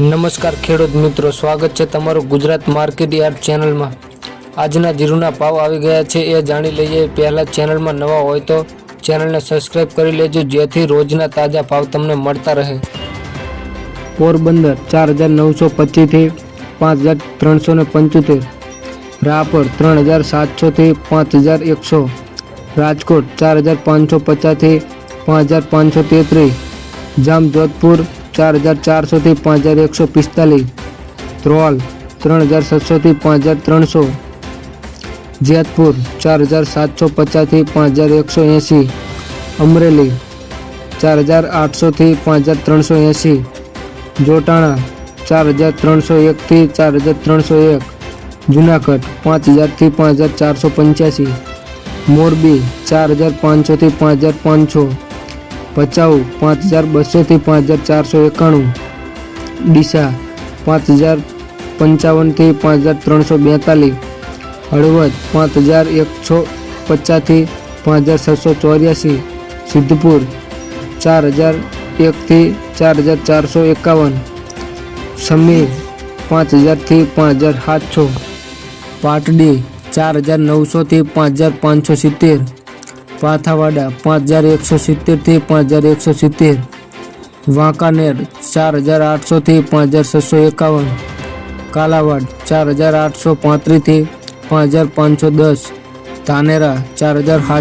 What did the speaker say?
નમસ્કાર ખેડૂત મિત્રો, સ્વાગત છે તમારું ગુજરાત માર્કેટ યાર્ડ ચેનલમાં. આજના જીરુના ભાવ આવી ગયા છે એ જાણી લઈએ. પહેલાં ચેનલમાં નવા હોય તો ચેનલને સબસ્ક્રાઈબ કરી લેજો, જેથી રોજના તાજા ભાવ તમને મળતા રહે. પોરબંદર ચાર હજાર નવસો પચીસથી પાંચ હજાર ત્રણસો ને પંચોતેર. રાપર ત્રણ હજાર સાતસોથી પાંચ હજાર એકસો. રાજકોટ ચાર હજાર પાંચસો પચાસથી પાંચ હજાર પાંચસો તેત્રીસ. જામજોધપુર ચાર હજાર ચારસોથી પાંચ હજાર એકસો પિસ્તાલીસ. ધ્રોલ ત્રણ હજાર સાતસોથી પાંચ હજાર ત્રણસો. જેતપુર ચાર હજાર સાતસો પચાસથી પાંચ હજાર એકસો એંસી અમરેલી ચાર હજાર આઠસોથી પાંચ હજાર ત્રણસો એંસી જોટાણા ચાર હજાર ત્રણસો એકથી ચાર હજાર ત્રણસો એક. જુનાગઢ પાંચ હજારથી પાંચ હજાર ચારસો પંચ્યાસી મોરબી ચાર હજાર પાંચસોથી પાંચ હજાર પાંચસો. ભચાઉ પાંચ હજાર બસોથી પાંચ હજાર ચારસો એકાણું. ડીસા, પાંચ હજાર પંચાવનથી પાંચ હજાર ત્રણસો બેતાલીસ. હળવદ, પાંચ હજાર એકસો પચાસથી પાંચ હજાર છસો ચોર્યાસી. સિદ્ધપુર, ચાર હજાર એકથી ચાર હજાર ચારસો એકાવન. સમીર, પાંચ હજારથી પાંચ હજાર સાતસો. પાટડી, ચાર હજાર નવસોથી પાંચ હજાર પાંચસો સિત્તેર. પાથાવાડા પાંચ હજાર એકસો સિત્તેરથી પાંચ હજાર એકસો સિત્તેર. વાંકાનેર ચાર હજાર આઠસોથી પાંચ હજાર છસો એકાવન. કાલાવાડ ચાર હજાર આઠસો પાંત્રીસથી પાંચ હજાર પાંચસો દસ. ધાનેરા ચાર હજાર સાતસો